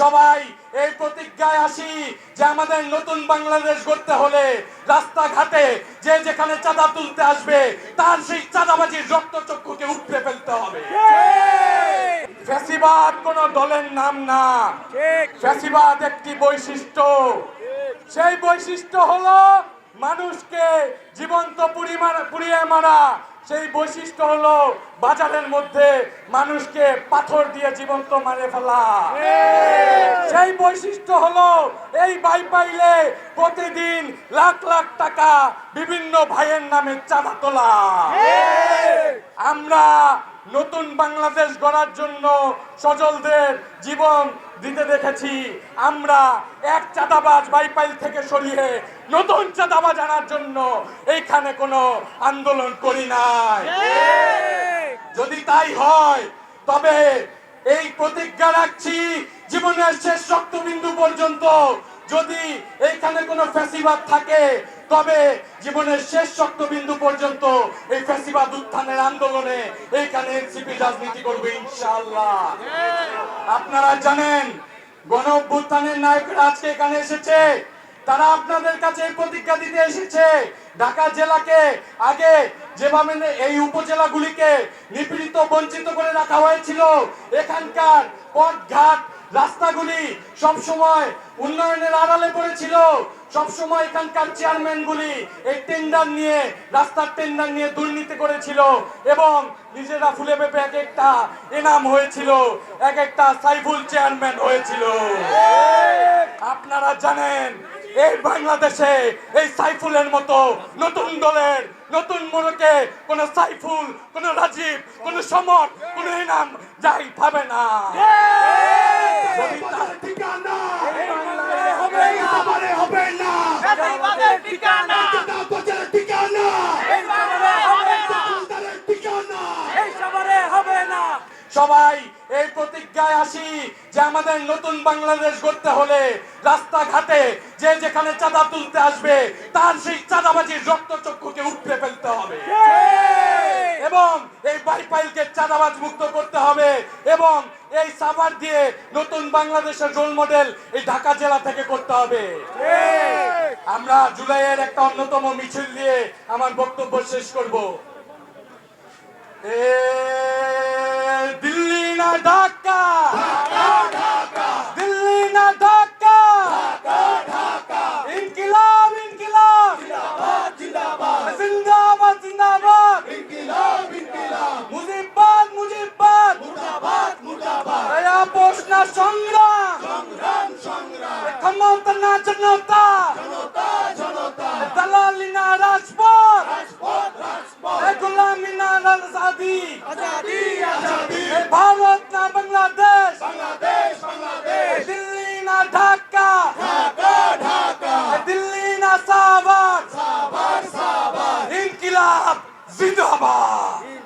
সবাই এই প্রতিজ্ঞায় আসি যে আমাদের নতুন বাংলাদেশ গড়তে হলে রাস্তাঘাটে যে যেখানে চাঁদা তুলতে আসবে, তার সেই চাঁদাবাজির রক্তচক্ষুকে উপড়ে ফেলতে হবে। ফ্যাসিবাদ কোন দলের নাম না। ফ্যাসিবাদ একটি বৈশিষ্ট্য। সেই বৈশিষ্ট্য হলো মানুষকে জীবন্ত পুড়িয়ে মারা। সেই বৈশিষ্ট্য হলো বাজারের মধ্যে মানুষকে পাথর দিয়ে জীবন্ত মারে ফেলা। সেই বৈশিষ্ট্য হলো এই বাই পাইলে প্রতিদিন লাখ লাখ টাকা বিভিন্ন ভাইয়ের নামে চাঁদা তোলা। আমরা নতুন বাংলাদেশ গড়ার জন্য সজলদের জীবন দিতে দেখেছি। আমরা এক চাঁদাবাজ বাইপাইল থেকে সরিয়ে নতুন চাঁদাবাজ আনার জন্য এইখানে কোনো আন্দোলন করি নাই। যদি তাই হয় তবে এই প্রতিজ্ঞা রাখছি জীবনের শেষ রক্তবিন্দু পর্যন্ত। যদি এইখানে কোনো ফ্যাসিবাদ থাকে তবে জীবনের শেষ রক্তবিন্দু পর্যন্ত এই ফ্যাসিবাদ উত্থানের আন্দোলনে এইখানে এনসিপি রাজনীতি করবে ইনশাআল্লাহ। আপনারা জানেন, গণ অভ্যুত্থানের নায়করা আজকে এখানে এসেছে। তারা আপনাদের কাছে এই প্রতিজ্ঞা দিতে এসেছে। ঢাকা জেলাকে আগে যেভাবে এই উপজেলাগুলিকে নিপীড়িত, বঞ্চিত করে রাখা হয়েছিল, এখানকার পথঘাট রাস্তাগুলি সবসময় উন্নয়নের আড়ালে পড়েছিল। সব সময় এখানকার চেয়ারম্যানগুলি এই টেন্ডার নিয়ে রাস্তার টেন্ডার নিয়ে দুর্নীতি করেছিল এবং নিজেরা ফুলে পেপে এক একটা এনাম হয়েছিল এক একটা সাইফুল চেয়ারম্যান হয়েছিল। আপনারা জানেন এই বাংলাদেশে এই সাইফুলের মতো নতুন দলের নতুন মোড়কে কোন সাইফুল কোন রাজীব কোন সমর কোন ইনাম যাই পাবে না। ঠিকানা এই বাংলায় হবে এই না। সবারে হবে না জাতিবাদের ঠিকানা এটা বছরের ঠিকানা এই শহরে হবে না সুলতানের ঠিকানা এই শহরে হবে না সবাই এই প্রতিজ্ঞায় আসি যে আমাদের নতুন বাংলাদেশ গড়তে হলে রাস্তাঘাটে যে যেখানে চাঁদা তুলতে আসবে তার সেই চাঁদাবাজির রক্তচক্ষুকে উপড়ে ফেলতে হবে। এবং এই বাইপাইলকে চাঁদাবাজ মুক্ত করতে হবে এবং এই সাভার দিয়ে নতুন বাংলাদেশের রোল মডেল এই ঢাকা জেলা থেকে করতে হবে। আমরা জুলাইয়ের একটা অন্যতম মিছিল দিয়ে আমার বক্তব্য শেষ করব। এ ঢাকা দিল্লি না ঢাকা ইনকিলাব ইনকিলাব জিন্দাবাদ জিন্দাবাদ মুজিবাদ মুজিবাদ এই আপোষ না সংগ্রাম ক্ষমতা না জনতা দালালি না রাজপথ এই গোলামি না আজাদি এই ভারত না বাংলাদেশ এই দিল্লি না ঢাকা এই দিল্লি না সাভার ইনকিলাব জিন্দাবাদ